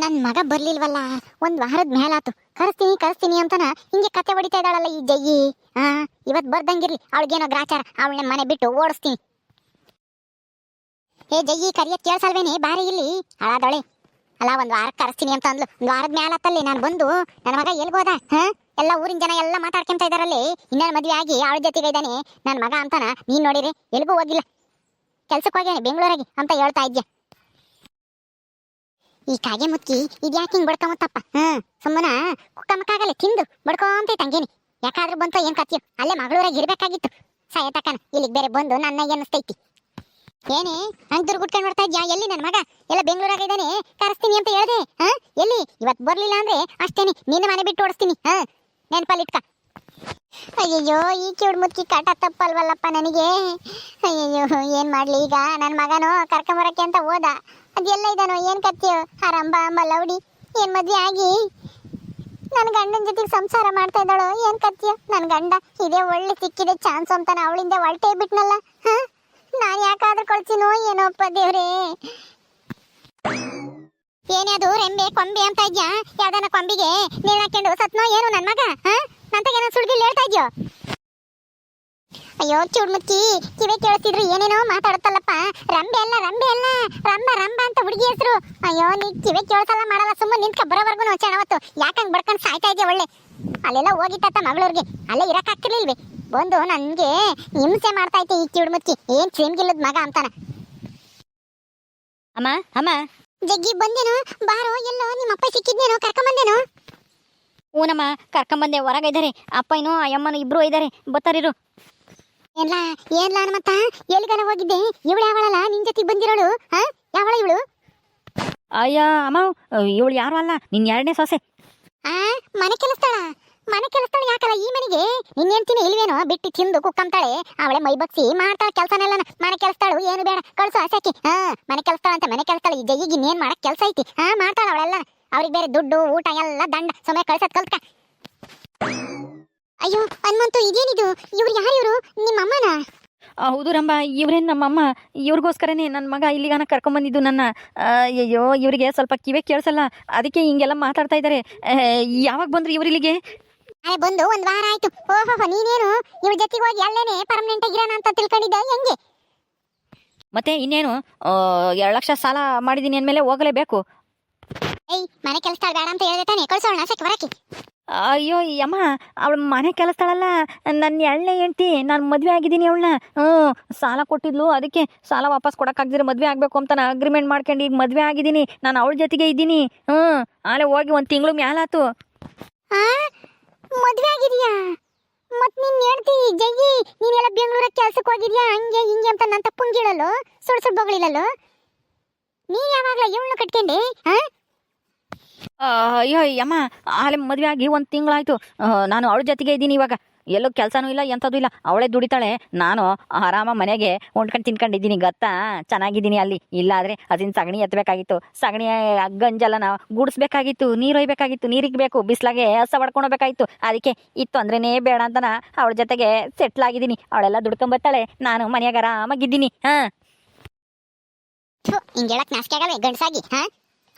ನನ್ ಮಗ ಬರ್ಲಿಲ್ವಲ್ಲ? ಒಂದ್ ವಾರದ ಮೇಲಾತು. ಕರಸ್ತೀನಿ, ಕರೆಸ್ತೀನಿ ಅಂತನ ಹಿಂಗೆ ಕತೆ ಹೊಡಿತಾ ಇದ್ದಾಳಲ್ಲ ಈ ಜಯ್ಯಿ. ಇವತ್ ಬರ್ದಂಗಿರ್ಲಿ, ಅವಳಿಗೇನೋ ಗ್ರಾಚಾರ. ಅವಳ ಮನೆ ಬಿಟ್ಟು ಓಡಿಸ್ತೀನಿ. ಏ ಜಯ್ಯಿ ಕರಿಯ ಕೇಳ್ಸಲ್ವೇನೆ? ಬಾರಿ ಇಲ್ಲಿ ಹಾಳಾದವಳೆ. ಅಲ್ಲ, ಒಂದ್ ವಾರ ಕರೆಸ್ತೀನಿ ಅಂತ ಅಂದ್ಲು. ಒಂದ್ ವಾರದ ಮೇಲಾತಲ್ಲಿ ನಾನು ಬಂದು ನನ್ನ ಮಗ ಎಲ್ಗೋದ ಹ? ಎಲ್ಲ ಊರಿನ ಜನ ಎಲ್ಲ ಮಾತಾಡ್ಕೊಂತ ಇದಾರಲ್ಲಿ. ಇನ್ನೇನು ಮದ್ವೆ ಆಗಿ ಅವಳ ಜೊತೆಗೆ ಇದ್ದಾನೆ. ನನ್ನ ಮಗ ಅಂತಾನ, ನೀನ್ ನೋಡಿರಿ, ಎಲ್ಗೂ ಹೋಗಿಲ್ಲ. ಕೆಲ್ಸಕ್ಕೆ ಹೋಗ್ಯಾನೆ ಬೆಂಗಳೂರಿಗೆ ಅಂತ ಹೇಳ್ತಾ ಇದ್ಯ? ಈ ಕಾಗೆ ಮುತ್ತಿ ಇದ್ಯಾಕೆ ಹಿಂಗ್ ಬಡ್ಕೊಂಬತ್ತಪ್ಪ ಹ್ಮ್ ಸುಮ್ಮನ ಕುಕ್ಕಮಕ್ಕಾಗಲ್ಲ ತಿಂದು ಬಡ್ಕೊಂತ ತಂಗೇನಿ ಯಾಕಾದ್ರೂ ಬಂತು ಏನ್ ಕತ್ತಿಯ ಅಲ್ಲೇ ಮಗಳೂರಾಗ ಇರ್ಬೇಕಾಗಿತ್ತು. ತಕನ, ಇಲ್ಲಿಗೆ ಬೇರೆ ಬಂದು ನನ್ನ ಅನ್ನಿಸ್ತೈತಿ. ಏನೇ ಹಂಗ್ ದುರ್ಗುಟ್ಕೊಂಡ್ ನೋಡ್ತಾ ಇದ್ಯಾ? ಎಲ್ಲಿ ನನ್ನ ಮಗ? ಎಲ್ಲ ಬೆಂಗಳೂರಾಗ ಇದ್ದಾನೆ, ಕರೆಸ್ತೀನಿ ಅಂತ ಹೇಳ್ದೆ. ಹಾ, ಎಲ್ಲಿ? ಇವತ್ ಬರ್ಲಿಲ್ಲ ಅಂದ್ರೆ ಅಷ್ಟೇನೆ, ನಿನ್ನ ಮನೆ ಬಿಟ್ಟು ಓಡಿಸ್ತೀನಿ. ಹಾ ನೆನ್ಪಲ್ಲಿಟ್ಕ ಅಯ್ಯಯ್ಯೋ, ಈ ಚೂಡ್ ಮುಚ್ಚಿ ಕಾಟ ತಪ್ಪಲ್ವಲ್ಲಪ್ಪ ನನಗೆ. ಅಯ್ಯಯ್ಯೋ, ಏನ್ ಮಾಡ್ಲಿ ಈಗ? ನನ್ನ ಮಗನು ಕರ್ಕೊಂಬರಕ್ಕೆ ಅಂತ ಹೋದ. ಅದೆಲ್ಲ ಇದಾನೋ? ಏನ್ ಕತ್ತೀಯೋ? ಹರಂಬ ಅಂಬ, ಲೌಡಿ. ಏನ್ ಮದುವೆ ಆಗಿ? ನನ್ನ ಗಂಡನ ಜೊತೆಗೆ ಸಂಸಾರ ಮಾಡ್ತಾ ಇದ್ದಾಳೋ? ಏನ್ ಕತ್ತೀಯೋ? ನನ್ನ ಗಂಡ ಇದೇ ಒಳ್ಳೆ ಸಿಕ್ಕಿದೆ ಚಾನ್ಸ್ ಅಂತಾನೆ ಅವಳಿಂದ ಹೊಲ್ಟೇ ಬಿಟ್ನಲ್ಲ? ಹ? ನಾನ್ ಯಾಕಾದ್ರೂ ಕಳ್ಸಿನೋ ಏನೋಪ್ಪ ದೇವ್ರೇ? ಏನೇ ಅದು ರೆಂಬೆ, ಕೊಂಬೆ ಅಂತ ಇದ್ಯಾ? ಯಾವ್ದಾನ ಕೊಂಬಿಗೆ ನೀರು ಹಾಕೊಂಡು ಸತ್ನೋ? ಏನು ನನ್ನ ಮಗ? ಹ? ನಂತಾಗೇನೋ ಸುಳ್ಗಿಲ್ ಹೇಳ್ತಾ ಇದ್ಯೋ? ಅಯ್ಯೋ ಚುಡ್ಮುಚ್ಚಿ ಕಿವೆ ಕೇಳ್ತಿದ್ರು ಏನೇನೋ ಮಾತಾಡುತ್ತಲ್ಲಪ್ಪ ರಂಬೆ ಅಲ್ಲ ರಂಬೆ ಅಲ್ಲ. ರಂಬ ರಂಬ ಅಂತ ಹುಡುಗಿ ಹೆಸರು. ಅಯ್ಯೋ ನೀ ಕಿವೆ ಕೇಳ್ಸಲ್ಲ ಮಾಡಲ್ಲ ಸುಮ್ಮನೆ ನಿಂತ್ಕ ಬರೋವರೆಗೂ ಚೆನ್ನವತ್ತು ಯಾಕಂಗ್ ಬಡ್ಕೊಂಡು ಸಾಯ್ತಾ ಇದೆಯಾ ಒಳ್ಳೆ? ಅಲ್ಲೆಲ್ಲ ಹೋಗಿತ್ತ ಮಗಳೂರಿಗೆ. ಅಲ್ಲೇ ಇರಕ್ ಆಗ್ತಿರ್ಲಿಲ್ವೇ? ಬಂದು ನನಗೆ ಹಿಂಸೆ ಮಾಡ್ತಾ ಐತೆ ಈ ಕಿವಿಡ್ಮುಚ್ಚಿ ಏನ್ ಚೇಮ್ಗಿಲ್ಲದ ಮಗ ಅಂತಾನ. ಅಮ್ಮ ಅಮ್ಮ. ಜಗ್ಗಿ ಬಂದೇನು ಬಾರೋ ಎಲ್ಲೋ ನಿಮ್ಮ ಅಪ್ಪ ಸಿಕ್ಕಿದ್ನೇನೋ ಕರ್ಕೊಂಬಂದೇನು? ಊನಮ್ಮ ಕರ್ಕೊಂಬಂದೆ ಹೊರಗೆ ಇದ್ದಾರೆ ಅಪ್ಪ ಏನು ಅಯ್ಯಮ್ಮನ ಇಬ್ರು ಇದ್ದಾರೆ ಬತ್ತಾರಿರು ಏನ್ಲಾ ಏನ್ಲಾ ಮತ್ತ ಎಲ್ಲಿಗಾನ ಹೋಗಿದ್ದೆ? ಇವಳು ಯಾವಳಲ್ಲ ನಿನ್ ಜೊತೆ ಬಂದಿರೋಳು ಹಾ? ಯಾವಳ ಇವಳು? ಅಯ್ಯ ಅಮ್ಮ ಇವಳು ಯಾರು ಅಲ್ಲ ನಿನ್ ಎರಡನೇ ಸೊಸೆ. ಆ ಮನೆ ಕೆಲಸದಳ. ಮನೆ ಕೆಲಸದಳ ಯಾಕಲ್ಲ ಈ ಮನೆಗೆ? ನಿನ್ನೆಂತೀನಿ ಇಲ್ವೇನೋ ಬಿಟ್ಟು ತಿಂದು ಕುಕ್ಕಂತಾಳೆ. ಅವಳೆ ಮೈ ಬಗ್ಸಿ ಮಾಡ್ತಾಳ ಕೆಲಸನೆಲ್ಲ ಮನೆ ಕೆಲಸದಳು ಏನು ಬೇಡ ಕಳ್ಸು ಆಸೆಕಿ ಹಾ ಮನೆ ಕೆಲಸದಳ ಅಂತ ಮನೆ ಕೆಲಸದಳ ಈ ಜೈಗಿಗೆ ಇನ್ನೇನ್ ಮಾಡಕ್ ಕೆಲಸ ಐತಿ. ಹಾ ಮಾಡ್ತಾಳ ಅವಳೆಲ್ಲ. ಅವ್ರಿಗೆ ಬೇರೆ ದುಡ್ಡು ಊಟ ಎಲ್ಲ ದಂಡ ಸಮಯ ಕಳ್ಸದ್ ಕಲ್ತ್ಕ. ಅಯ್ಯೋ ಹನುಮಂತು ಇದೇನಿದು? ಇವ್ರು ಯಾರು ಇವರು? ನಿಮ್ಮ ಅಮ್ಮನ ಹೌದು ರಂಬ ಇವ್ರೇನ್ ನಮ್ಮಮ್ಮ ಇವ್ರಿಗೋಸ್ಕರನೇ ನನ್ನ ಮಗ ಇಲ್ಲಿಗಾನ ಕರ್ಕೊಂಬಂದಿದ್ದು ನನ್ನ ಅಯ್ಯೋ ಇವರಿಗೆ ಸ್ವಲ್ಪ ಕಿವೆ ಕೇಳಿಸಲ್ಲ ಅದಕ್ಕೆ ಹಿಂಗೆಲ್ಲ ಮಾತಾಡ್ತಾ ಇದ್ದಾರೆ ಯಾವಾಗ ಬಂದ್ರು ಇವ್ರು ಇಲ್ಲಿಗೆ? ಅರೆ ಬಂದು ಒಂದ್ ವಾರ ಆಯ್ತು. ಓಹೋ ನೀನೇನು? ಇವ್ರ ಜೊತೆಗೆ ಹೋಗಿ ಅಲ್ಲೇನೆ ಪರ್ಮನೆಂಟ್ ಆಗಿರೋಣ ಅಂತ ತಿಳ್ಕೊಂಡಿದ್ದೆ. ಹೆಂಗೆ? ಮತ್ತೆ ಇನ್ನೇನು? ಎರಡು ಲಕ್ಷ ಸಾಲ ಮಾಡಿದ್ದೀನಿ ಅಂದಮೇಲೆ ಹೋಗಲೇಬೇಕು. ಏಯ್ ಮನೆ ಕೆಲಸ ಬೇಡ ಅಂತ ಹೇಳಿದೆ ತಾನೆ. ಕಳ್ಸೋಣ ಸಿಕ್ಕ ಬರಕ್ಕೆ ಅಯ್ಯೋ, ಯಮ್ಮ, ಅವ್ಳು ಮನೆ ಕೆಲಸದಳಲ್ಲ. ನನ್ನ ಎಳ್ಳೆ ಹೆಂಡ್ತಿ, ನಾನು ಮದುವೆ ಆಗಿದ್ದೀನಿ ಅವಳನ್ನ. ಹ್ಞೂ ಸಾಲ ಕೊಟ್ಟಿದ್ಲು, ಅದಕ್ಕೆ ಸಾಲ ವಾಪಸ್ ಕೊಡೋಕ್ಕಾಗ್ದಿರ ಮದುವೆ ಆಗಬೇಕು ಅಂತ ನಾನು ಅಗ್ರಿಮೆಂಟ್ ಮಾಡ್ಕೊಂಡು ಈಗ ಮದುವೆ ಆಗಿದ್ದೀನಿ. ನಾನು ಅವಳ ಜೊತೆಗೆ ಇದ್ದೀನಿ. ಹ್ಞೂ ಆಲೆ ಹೋಗಿ ಒಂದು ತಿಂಗಳು ಮ್ಯಾಲಾತು. ಮದುವೆ ಆಗಿದೆಯಾ? ಮತ್ತೆ ಮತ್ ನಿನ್ನ ಹೇಳ್ತಿ ಜಗ್ಗಿ, ನೀನೆಲ್ಲ ಬೆಂಗಳೂರ ಕೆಲ್ಸಕ್ಕೆ ಹೋಗಿದ್ಯಾ? ಹಂಗೆ ಹಿಂಗೆ ಅಂತ ನನ್ನ ತಪ್ಪಂಗಿಳಲು ಸುಳ್ ಸುಳ್ ಬಗಳಿಲ್ಲಲು ನೀ ಯಾವಾಗಲೂ ಇವಳನ್ನ ಕಟ್ಕೊಂಡೆ ಹಾಂ ಅಯ್ಯೋ ಯಮ್ಮ ಆಲೆ ಮದುವೆ ಆಗಿ ಒಂದು ತಿಂಗಳಾಯ್ತು. ನಾನು ಅವಳ ಜೊತೆಗೆ ಇದ್ದೀನಿ ಇವಾಗ. ಎಲ್ಲೂ ಕೆಲಸನೂ ಇಲ್ಲ, ಎಂಥದ್ದು ಇಲ್ಲ. ಅವಳೇ ದುಡಿತಾಳೆ. ನಾನು ಆರಾಮ ಮನೆಗೆ ಉಂಡ್ಕೊಂಡು ತಿನ್ಕೊಂಡಿದ್ದೀನಿ ಗೊತ್ತಾ? ಚೆನ್ನಾಗಿದ್ದೀನಿ ಅಲ್ಲಿ. ಇಲ್ಲಾದರೆ ಅದನ್ನ ಸಗಣಿ ಎತ್ತಬೇಕಾಗಿತ್ತು ಸಗಣಿ ಗಂಜೆಲ್ಲ ನಾವು ಗುಡಿಸ್ಬೇಕಾಗಿತ್ತು. ನೀರು ಒಯ್ಬೇಕಾಗಿತ್ತು. ನೀರಿಗೆ ಬೇಕು. ಬಿಸ್ಲಾಗೆ ಹಸ ಹೊಡ್ಕೊಳ್ಬೇಕಾಗಿತ್ತು ಅದಕ್ಕೆ ಇತ್ತು ಅಂದ್ರೇ ಬೇಡ ಅಂತನ ಅವಳ ಜೊತೆಗೆ ಸೆಟ್ಲ್ ಆಗಿದ್ದೀನಿ. ಅವಳೆಲ್ಲ ದುಡ್ಕೊಂಬರ್ತಾಳೆ. ನಾನು ಮನೆಯಾಗ ಆರಾಮಾಗಿದ್ದೀನಿ. ಹಾಂ. ಹಿಂಗೆ ಹೇಳಕ್ ಆಗಲ್ಲ ಗಂಡ್ಸಾಗಿ, ಹಾ?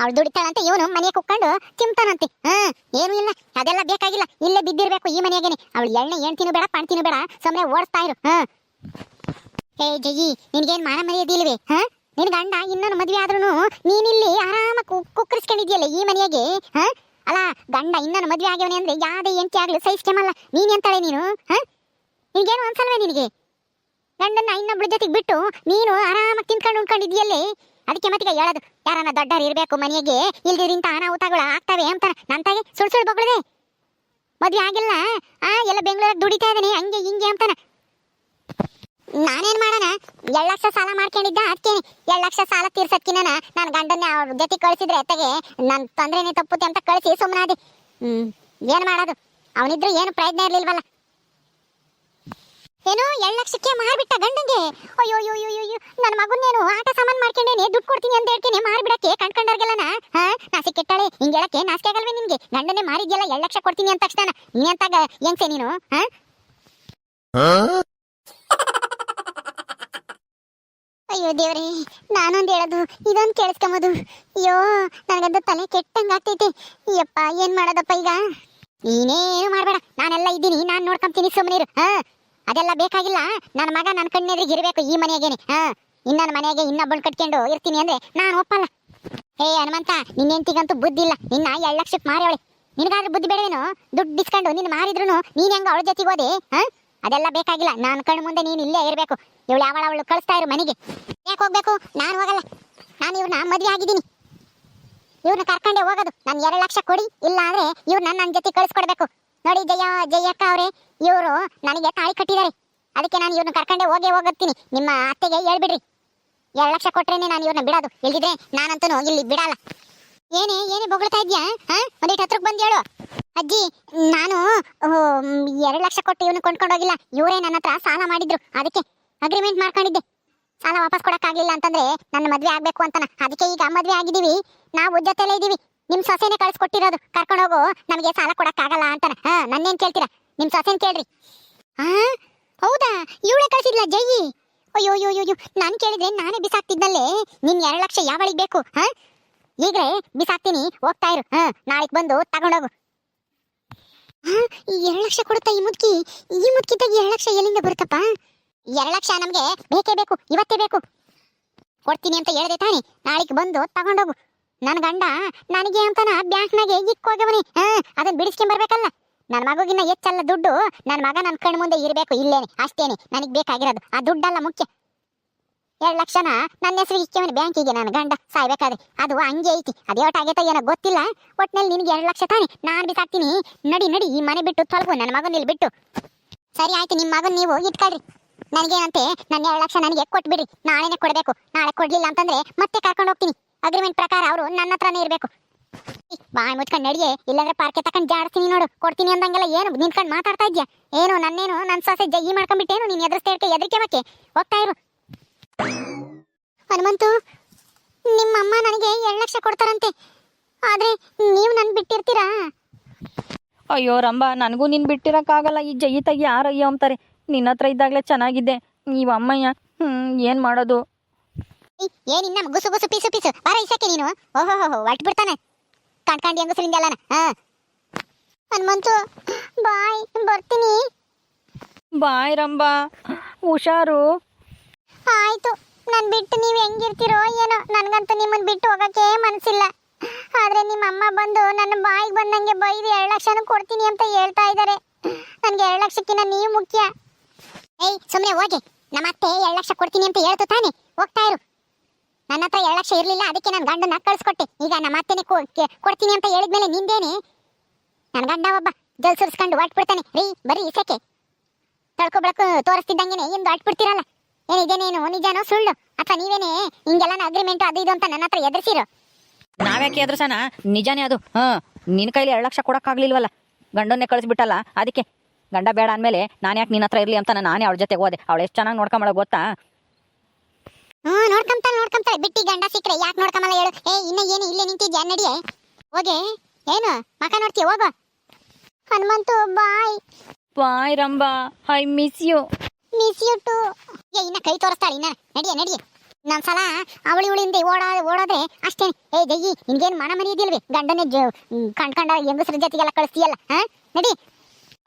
ಅವಳು ದುಡಿತಾಳಂತೆ, ಇವನು ಮನೆಗೆ ಕುಕ್ಕೊಂಡು ತಿಂತಾನಂತೆ ಹಾ, ಏನು ಇಲ್ಲ. ಅದೆಲ್ಲ ಬೇಕಾಗಿಲ್ಲ. ಇಲ್ಲೇ ಬಿದ್ದಿರ್ಬೇಕು ಈ ಮನೆಗೇನೆ ಅವಳು ಎಣ್ಣೆ ತಿನ್ನು ಬೇಡ ಪಾಣ್ತಿನೂ ಬೇಡ ಸುಮ್ಮನೆ ಓಡಿಸ್ತಾ ಇರು. ಹಾ. ಏ ಜಯಿ ನಿನ್ಗೇನ್ ಮಾನ ಮರ್ಯಾದಿಲ್ವೇ ಹಾ? ನಿನ್ ಗಂಡ ಇನ್ನೊಂದು ಮದ್ವೆ ಆದ್ರೂ ನೀನಿಲ್ಲಿ ಆರಾಮ ಕುಕ್ಕರಿಸ್ಕೊಂಡಿದ್ಯಲ್ಲ ಈ ಮನೆಯಾಗೆ? ಹಾ? ಅಲ್ಲ, ಗಂಡ ಇನ್ನೊಂದು ಮದ್ವೆ ಆಗ್ಯವನೆ ಅಂದ್ರೆ ಯಾವ್ದೇ ಎಂಟಿ ಆಗ್ಲಿ ಸಹಿಸ್ಕೆಮಲ್ಲ. ನೀನ್ ಎಂತಾಳೆ ನೀನು? ಹಾ? ನಿನ್ಗೇನು ಅನ್ಸಲ್ವೇ ನಿನಗೆ? ಗಂಡನ್ನ ಇನ್ನೊಬ್ಳ ಜೊತೆಗೆ ಬಿಟ್ಟು ನೀನು ಆರಾಮಾಗಿ ತಿನ್ಕೊಂಡು ಉಣ್ಕೊಂಡಿದ್ಯಲ್ಲೇ? ಅದಕ್ಕೆ ಮತ್ತೀಗ ಹೇಳೋದು ಯಾರನ್ನ ದೊಡ್ಡರು ಇರಬೇಕು ಮನೆಗೆ ಇಲ್ದಿರಿಂತ ಅನಾಹುತಗಳು ಆಗ್ತವೆ ಅಂತಾನೆ. ನನ್ನ ತಾಯಿ ಸುಳ್ ಸುಳ್ ಬಗ್ಳದೆ. ಮದ್ವೆ ಆಗಿಲ್ಲ, ಆ, ಎಲ್ಲ ಬೆಂಗಳೂರಿಗೆ ದುಡಿತಾ ಇದ್ದೀನಿ, ಹಂಗೆ ಹಿಂಗೆ ಅಂತಾನ. ನಾನೇನ್ ಮಾಡೋಣ? ಎರಡು ಲಕ್ಷ ಸಾಲ ಮಾಡ್ಕೊಂಡಿದ್ದ ಅದಕ್ಕೆ ಎರಡು ಲಕ್ಷ ಸಾಲ ತೀರ್ಸಕ್ಕಿನ ನಾನು ಗಂಡನ್ನ ಅವ್ರ ಜೊತೆ ಕಳಿಸಿದ್ರೆ ಎತ್ತಗೆ ನನ್ನ ತೊಂದ್ರೆನೇ ತಪ್ಪುತ್ತೆ ಅಂತ ಕಳಿಸಿ ಸುಮ್ಮನಾದೆ ಹ್ಞೂ ಏನು ಮಾಡೋದು? ಅವನಿದ್ರು ಏನು ಪ್ರಯತ್ನ ಇರ್ಲಿಲ್ವಲ್ಲ. ಏನೋ ಎರಡು ಲಕ್ಷಕ್ಕೆ ಮಾರ್ಬಿಟ್ಟ ಗಂಡಂಗೆ. ಅಯ್ಯೋ ಅಯ್ಯೋ ಅಯ್ಯೋ ಅಯ್ಯೋ. ನನ್ನ ಮಗನ್ನೇನು ಆಟ ಸಾಮಾನು ಮಾಡ್ಕೊಂಡೇನೆ ದುಡ್ಡು ಕೊಡ್ತೀನಿ ಅಂತ ಹೇಳ್ತೀನಿ, ಮಾರ್ಬಿಡಕ್ಕೆ ಕಣ್ಕಂಡರ್ಗೆಲ್ಲನ ಹಾ? ನಾಸಿ ಹಿಂಗ್ ಹೇಳಕ್ಕೆ ನಾಸಿಕೆ ಆಗಲ್ವೇ ನಿಮಗೆ ಗಂಡನೇ ಮಾರಿದ್ಯಲ್ಲ ಎರಡು ಲಕ್ಷ ಕೊಡ್ತೀನಿ ಅಂತ ತಕ್ಷಣ ನೀ ಅಂತಾಗ ಹೆಂಗ್ಸೆ ನೀನು? ಹಾ? ಅಯ್ಯೋ ದೇವ್ರಿ, ನಾನೊಂದು ಹೇಳೋದು, ಇದೊಂದು ಕೇಳಿಸ್ಕೊಂಬೋದು ಅಯ್ಯೋ ನನಗಂದು ತಲೆ ಕೆಟ್ಟಂಗೆ ಆಗ್ತೈತೆ. ಯಪ್ಪ, ಏನ್ ಮಾಡೋದಪ್ಪ ಈಗ? ನೀನೇನು ಮಾಡಬೇಡ, ನಾನೆಲ್ಲ ಇದ್ದೀನಿ, ನಾನು ನೋಡ್ಕೊಂತೀನಿ ಸುಮ್ಮನಿರು ಹಾ? ಅದೆಲ್ಲ ಬೇಕಾಗಿಲ್ಲ. ನನ್ನ ಮಗ ನನ್ನ ಕಣ್ಣೆದ್ರಿಗೆ ಇರಬೇಕು ಈ ಮನೆಗೇನೆ ಹಾ ಇನ್ನೊಂದು ಮನೆಗೆ ಇನ್ನೊಬ್ಬಳು ಕಟ್ಕೊಂಡು ಇರ್ತೀನಿ ಅಂದ್ರೆ ನಾನು ಒಪ್ಪಲ್ಲ. ಏ ಹನುಮಂತ, ನಿನ್ನ ಹೆಂಡತಿಗಂತೂ ಬುದ್ಧಿ ಇಲ್ಲ. ನಿನ್ನ ಎರಡು ಲಕ್ಷಕ್ಕೆ ಮಾರೇವಳೆ ನಿನಗಾದ್ರೂ ಬುದ್ಧಿ ಬೇಡವೇನು? ದುಡ್ಡು ಇಸ್ಕೊಂಡು ನಿನ್ನ ಮಾರಿದ್ರು ನೀನ್ ಹೆಂಗ ಅವಳ ಜೊತೆಗೆ ಹೋದೆ? ಹಾ? ಅದೆಲ್ಲ ಬೇಕಾಗಿಲ್ಲ. ನಾನು ಕಣ್ಣು ಮುಂದೆ ನೀನು ಇಲ್ಲೇ ಇರಬೇಕು. ಇವಳು ಯಾವಳ ಅವಳು ಕಳಿಸ್ತಾ ಇರು ಮನೆಗೆ. ಯಾಕೆ ಹೋಗ್ಬೇಕು? ನಾನು ಹೋಗಲ್ಲ. ನಾನು ಇವ್ರನ್ನ ಮದುವೆ ಆಗಿದ್ದೀನಿ. ಇವ್ರನ್ನ ಕರ್ಕೊಂಡೆ ಹೋಗೋದು. ನಾನು ಎರಡು ಲಕ್ಷ ಕೊಡಿ. ಇಲ್ಲ ಅಂದ್ರೆ ಇವ್ರು ನನ್ನ ನನ್ನ ಜೊತೆ ಕಳಿಸ್ಕೊಡ್ಬೇಕು. ನೋಡಿ ಜಯ, ಜಯಕ್ಕ ಅವ್ರೆ, ಇವರು ನನಗೆ ತಾಳಿ ಕಟ್ಟಿದ್ದಾರೆ. ಅದಕ್ಕೆ ನಾನು ಇವ್ರನ್ನ ಕರ್ಕೊಂಡೆ ಹೋಗೇ ಹೋಗತ್ತೀನಿ ನಿಮ್ಮ ಅತ್ತೆಗೆ ಹೇಳ್ಬಿಡ್ರಿ. ಎರಡು ಲಕ್ಷ ಕೊಟ್ರೇನೆ ನಾನು ಇವ್ರನ್ನ ಬಿಡೋದು. ಇಲ್ದಿದ್ರೆ ನಾನಂತೂ ಇಲ್ಲಿ ಬಿಡಲ್ಲ. ಏನೇ ಏನೇ ಬೊಗಳ್ತಾ ಇದ್ಯಾ? ಹಾ? ಒಂದಿಟ್ಟು ಹತ್ರಕ್ಕೆ ಬಂದು ಹೇಳು. ಅಜ್ಜಿ, ನಾನು ಎರಡು ಲಕ್ಷ ಕೊಟ್ಟು ಇವನು ಕೊಂಡ್ಕೊಂಡು ಹೋಗಿಲ್ಲ. ಇವರೇ ನನ್ನ ಹತ್ರ ಸಾಲ ಮಾಡಿದ್ರು. ಅದಕ್ಕೆ ಅಗ್ರಿಮೆಂಟ್ ಮಾಡ್ಕೊಂಡಿದ್ದೆ. ಸಾಲ ವಾಪಸ್ ಕೊಡಕ್ಕಾಗ್ಲಿಲ್ಲ ಅಂತಂದ್ರೆ ನನ್ನ ಮದ್ವೆ ಆಗ್ಬೇಕು ಅಂತನ. ಅದಕ್ಕೆ ಈಗ ಮದುವೆ ಆಗಿದ್ದೀವಿ. ನಾವು ಜೊತೆಲೇ ಇದೀವಿ ನಿಮ್ ಸೊಸೆನೆ ಕಳ್ಸಿಕೊಟ್ಟಿರೋದು ಕರ್ಕೊಂಡು ಹೋಗು. ನಮಗೆ ಸಾಲ ಕೊಡಕ್ಕಾಗಲ್ಲ ಅಂತಾನ. ಹಾ, ನನ್ನೇನ್ ಕೇಳ್ತೀರಾ? ನಿಮ್ ಸೊಸೆನ್ ಕೇಳ್ರಿ. ಹಾ ಹೌದಾ? ಇವಳೆ ಕಳ್ಸಿದ್ಲ ಜೈ? ಅಯ್ಯೋ ಅಯ್ಯೋ ಅಯ್ಯೋ ನಾನು ಕೇಳಿದ್ರೆ ನಾನೇ ಬಿಸಾಕ್ತಿದ್ದಲ್ಲೇ ನಿನ್ ಎರಡು ಲಕ್ಷ ಯಾವಳಿಗೆ ಬೇಕು, ಹಾ? ಈಗಲೇ ಬಿಸಾಕ್ತೀನಿ, ಹೋಗ್ತಾ ಇರು. ಹಾ, ನಾಳೆಗ್ ಬಂದು ತಗೊಂಡೋಗು. ಎರಡು ಲಕ್ಷ ಕೊಡುತ್ತಾ ಈ ಮುದ್ಕಿ? ಈ ಮುದ್ಕಿದ್ದಾಗ ಎರಡು ಲಕ್ಷ ಎಲ್ಲಿಂದ ಬರುತ್ತಪ್ಪ? ಎರಡು ಲಕ್ಷ ನಮ್ಗೆ ಬೇಕೇ ಬೇಕು, ಇವತ್ತೇ ಬೇಕು. ಕೊಡ್ತೀನಿ ಅಂತ ಹೇಳದೆ ತಾನೆ. ನಾಳೆಗೆ ಬಂದು ತಗೊಂಡೋಗು. ನನ್ನ ಗಂಡ ನನಗೆ ಅಂತಾನ ಬ್ಯಾಂಕ್ನಾಗೆ ಇಕ್ಕೋಗವನಿ ಹಾ ಅದನ್ನ ಬಿಡಿಸ್ಕೊಂಡ್ ಬರ್ಬೇಕಲ್ಲ. ನನ್ನ ಮಗುಗಿನ್ನ ಹೆಚ್ಚಲ್ಲ ದುಡ್ಡು ನನ್ನ ಮಗ ನನ್ನ ಕಣ್ಣು ಮುಂದೆ ಇರಬೇಕು, ಇಲ್ಲೇನೆ, ಅಷ್ಟೇನೆ, ನನಗೆ ಬೇಕಾಗಿರೋದು. ಆ ದುಡ್ಡಲ್ಲ ಮುಖ್ಯ. ಎರಡು ಲಕ್ಷನ ನನ್ನ ಹೆಸರು ಬ್ಯಾಂಕ್ ಬ್ಯಾಂಕಿಗೆ ನನ್ನ ಗಂಡ, ಸಾಯ್ಬೇಕಾದ್ರೆ. ಅದು ಹಂಗೆ ಐತಿ. ಅದೇ ಒಟ್ಟು ಆಗೈತ ಏನೋ ಗೊತ್ತಿಲ್ಲ. ಒಟ್ನಲ್ಲಿ ನಿನಗೆ ಎರಡು ಲಕ್ಷ ತಾನೆ. ನಾನು ಬಿಸಾಕ್ತೀನಿ. ನಡಿ ನಡಿ, ಈ ಮನೆ ಬಿಟ್ಟು ತೊಲಗು ನನ್ನ ಮಗನ ಇಲ್ಲಿ ಬಿಟ್ಟು. ಸರಿ, ಆಯ್ತು ನಿಮ್ಮ ಮಗನ್ ನೀವು ಇಟ್ಕೊಳ್ರಿ. ನನಗೇನಂತೆ, ನನ್ನ ಎರಡು ಲಕ್ಷ ನನಗೆ ಕೊಟ್ಬಿಡ್ರಿ. ನಾಳೆನೇ ಕೊಡಬೇಕು. ನಾಳೆ ಕೊಡಲಿಲ್ಲ ಅಂತಂದ್ರೆ ಮತ್ತೆ ಕರ್ಕೊಂಡು ಹೋಗ್ತೀನಿ. ಅಗ್ರಿಮೆಂಟ್ ಪ್ರಕಾರ ಅವರು ನನ್ನ ಹತ್ರನೇ ಇರಬೇಕು. ಬಾಯ್ ಮುಚ್ಕೊಂಡು ನಡಿಯೇ, ಇಲ್ಲಾಂದ್ರೆ ಪಾರ್ಕೆ ತಕೊಂಡು ಜಾಡ್ತೀನಿ ನೋಡು, ಕೊಡ್ತೀನಿ ಅಂದಂಗೆಲ್ಲ ಏನು, ನಿಂತ್ಕೊಂಡು ಮಾತಾಡ್ತಾ ಇದ್ಯಾ? ಏನು ನನ್ನೇನು ನನ್ನ ಸೊಸೆ ಜೈ ಮಾಡ್ಕೊಂಡ್ಬಿಟ್ಟೇನು ನೀನು ಎದುರಿಸ್ತಾ ಇರ್ಕೆ ಎದರಿಕೆ ಬಗ್ಗೆ ಹೋಗ್ತಾ ಇರು. ಹನುಮಂತು ನಿಮ್ಮಮ್ಮ ನನಗೆ ಎರಡು ಲಕ್ಷ ಕೊಡ್ತಾರಂತೆ. ಆದ್ರೆ ನೀವು ನನ್ನ ಬಿಟ್ಟಿರ್ತೀರಾ? ಅಯ್ಯೋ ರಂಬ, ನನಗೂ ನೀನು ಬಿಟ್ಟಿರೋಕ್ಕಾಗಲ್ಲ. ಈ ಜೈ ತಗಿ ಯಾರು ಅಯ್ಯೋ ಅಂತಾರೆ. ನಿನ್ನ ಹತ್ರ ಇದ್ದಾಗಲೇ ಚೆನ್ನಾಗಿದ್ದೆ. ನೀವು ಅಮ್ಮಯ್ಯ ಹ್ಞೂ ಏನು ಮಾಡೋದು? ಏನಿನ್ನ ಗುಸು ಗುಸು ಪೀಸು ಪೀಸು. ಬಾರ ಇಸಕ್ಕೆ ನೀನು. ಓಹೋ ಹೋ ಒಟ್ಟು ಬಿಡ್ತಾನೆ ಕಣ್ಕಂಡು ಹೆಂಗಸರಿಂದ ಎಲ್ಲನ ಹಾ. ಹನುಮಂತು ಬಾಯ್ ಬರ್ತೀನಿ. ಬಾಯ್ ರಂಬ. ಹುಷಾರು. ಆಯ್ತು. ನನ್ ಬಿಟ್ಟು ನೀವು ಹೆಂಗಿರ್ತೀರೋ ಏನೋ. ನನ್ಗಂತೂ ನಿಮ್ಮನ್ ಬಿಟ್ಟು ಹೋಗಕ್ಕೆ ಮನಸ್ಸಿಲ್ಲ ಆದ್ರೆ ನಿಮ್ಮ ಅಮ್ಮ ಬಂದು ನನ್ನ ಬಾಯಿಗೆ ಬಂದಂಗೆ ಬೈದು ಎರಡು ಲಕ್ಷನೂ ಕೊಡ್ತೀನಿ ಅಂತ ಹೇಳ್ತಾ ಇದ್ದಾರೆ ನನ್ಗೆ ಎರಡು ಲಕ್ಷಕ್ಕಿಂತ ನೀವು ಮುಖ್ಯ. ಏಯ್ ಸುಮ್ಮನೆ ಹೋಗಿ. ನಮ್ಮ ಅತ್ತೆ ಎರಡು ಲಕ್ಷ ಕೊಡ್ತೀನಿ ಅಂತ ಹೇಳ್ತು ತಾನೆ. ಹೋಗ್ತಾ ಇರು. ನನ್ನ ಹತ್ರ ಎರಡು ಲಕ್ಷ ಇರ್ಲಿಲ್ಲ, ಅದಕ್ಕೆ ನನ್ನ ಗಂಡನ ಕಳಿಸ್ಕೊಟ್ಟೆ. ಈಗ ನಮ್ಮ ಅತ್ತೆನೆ ಕೊಡ್ತೀನಿ ಅಂತ ಹೇಳಿದ್ಮೇಲೆ ನಿಂದೇನೆ? ನನ್ನ ಗಂಡ ಒಬ್ಬ ಜಲ್ ಸುರಿಸ್ಕೊಂಡು ಹೊಟ್ಬಿಡ್ತಾನೆ ರೀ, ಬರೀ ಇಸಕ್ಕೆ ತಳ್ಕೊ ಬೆಳಕು ತೋರಿಸ್ತಿದ್ದಂಗೆನೆ ಇಂದು ಅಟ್ಬಿಡ್ತೀರಲ್ಲ ಏನಿದೇನೇನು ನಿಜಾನೋ ಸುಳ್ಳು? ಅಥವಾ ನೀವೇನೇ ಹಿಂಗೆಲ್ಲ ಅಗ್ರಿಮೆಂಟ್ ಅದು ಇದು ಅಂತ ನನ್ನ ಹತ್ರ ಎದುರಿಸಿರು? ನಾವ್ಯಾಕೆ ಎದುರ್ಸಣ? ನಿಜಾನೇ ಅದು. ಹಾಂ ನಿನ್ನ ಕೈಲಿ ಎರಡು ಲಕ್ಷ ಕೊಡೋಕ್ಕಾಗ್ಲಿಲ್ವಲ್ಲ? ಗಂಡನ್ನೇ ಕಳಿಸ್ಬಿಟ್ಟಲ್ಲ, ಅದಕ್ಕೆ. ಗಂಡ ಬೇಡ ಅಂದಮೇಲೆ ನಾನು ಯಾಕೆ ನಿನ್ನ ಹತ್ರ ಇರಲಿ ಅಂತ ನಾನೇ ಅವಳ ಜೊತೆಗೆ ಹೋದೆ. ಅವಳು ಎಷ್ಟು ಚೆನ್ನಾಗಿ ನೋಡ್ಕೊಂಬಳ ಗೊತ್ತಾ? ಹ್ಞೂ ನೋಡ್ಕೊಂತಾಳೆ ನೋಡ್ಕೊಂತಾಳೆ ಬಿಟ್ಟಿ ಗಂಡ ಸಿಕ್ಕರೆ ಯಾಕೆ ನೋಡ್ಕೊಂಬಲ್ಲ ಹೇಳು. ಏ ಇನ್ನ ಏನು ಇಲ್ಲೇ ನಿಂತಿದ್ಯಾ ನಡಿಯೇ? ಹೋಗೆ. ಏನು ಮಕ ನೋಡ್ತೀಯ ಹೋಗೋ. Hanumanthu bye. Bye Rambha. I miss you. Miss you too. ಏ ಇನ್ನ ಕೈ ತೋರಿಸ್ತಾಳೆ ಇನ್ನ. ನಡಿಯೇ ನಡಿಯೇ. ಇನ್ನೊಂದ್ಸಲ ಅವಳಿ ಉಳಿಂದ ಓಡ ಓಡೋದ್ರೆ ಅಷ್ಟೇ ಏ ಜಯ್ಯಿ ನಿನ್ಗೇನು ಮನ ಮರಿಯೋದಿಲ್ವೇ ಗಂಡನೇ ಜ ಕಂಡ್ಕಂಡ ಹೆಂಗಸ್ರ ಜೊತೆಗೆಲ್ಲ ಕಳಿಸ್ತೀಯಲ್ಲ ಹಾ? ನಡಿ.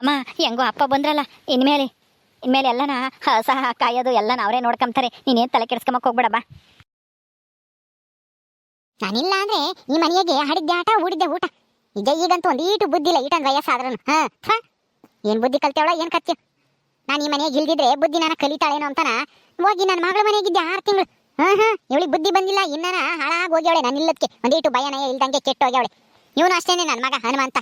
ಅಮ್ಮ ಹೆಂಗೋ ಅಪ್ಪ ಬಂದ್ರಲ್ಲ ಇನ್ಮೇಲೆ. ಇನ್ಮೇಲೆ ಎಲ್ಲನ ಸಹ ಕಾಯೋದು ಎಲ್ಲನ ಅವರೇ ನೋಡ್ಕೊಂತಾರೆ ನೀನೇನು ತಲೆ ಕೆಡ್ಸ್ಕೊಂಬಕ್ ಹೋಗ್ಬೇಡ, ಬಾ. ನಾನಿಲ್ಲ ಅಂದ್ರೆ ಈ ಮನೆಗೆ ಹಡಿದ್ದೆ ಆಟ, ಊಡಿದ್ದೆ ಊಟ. ಈಗ ಈಗಂತೂ ಒಂದು ಈಟು ಬುದ್ಧಿ ಇಲ್ಲ ಈಟನ್ ವಯಸ್ಸಾದ್ರೂ ಹಾ ಏನ್ ಬುದ್ಧಿ ಕಲ್ತೇವಳ, ಏನ್ ಕತ್ತಿ ನಾನು ಈ ಮನೆಗೆ ಇಲ್ದಿದ್ರೆ ಬುದ್ಧಿ ನಾನು ಕಲಿತಾಳೇನೋ ಅಂತಾನ ಹೋಗಿ ನನ್ನ ಮಗಳ ಮನೆಗಿದ್ದೆ ಆರು ತಿಂಗಳು. ಹಾ ಹಾ, ಇವಳಿಗೆ ಬುದ್ಧಿ ಬಂದಿಲ್ಲ, ಇನ್ನನ ಹಾಳಾಗಿ ಹೋಗ್ಯವಳೆ ನಾನು ಇಲ್ಲದಕ್ಕೆ ಒಂದೀಟು ಭಯನಯ ಇಲ್ದಂಗೆ ಕೆಟ್ಟು ಹೋಗ್ಯವಳೆ ಇವನು ಅಷ್ಟೇನೆ ನನ್ನ ಮಗ ಹನುಮಂತ.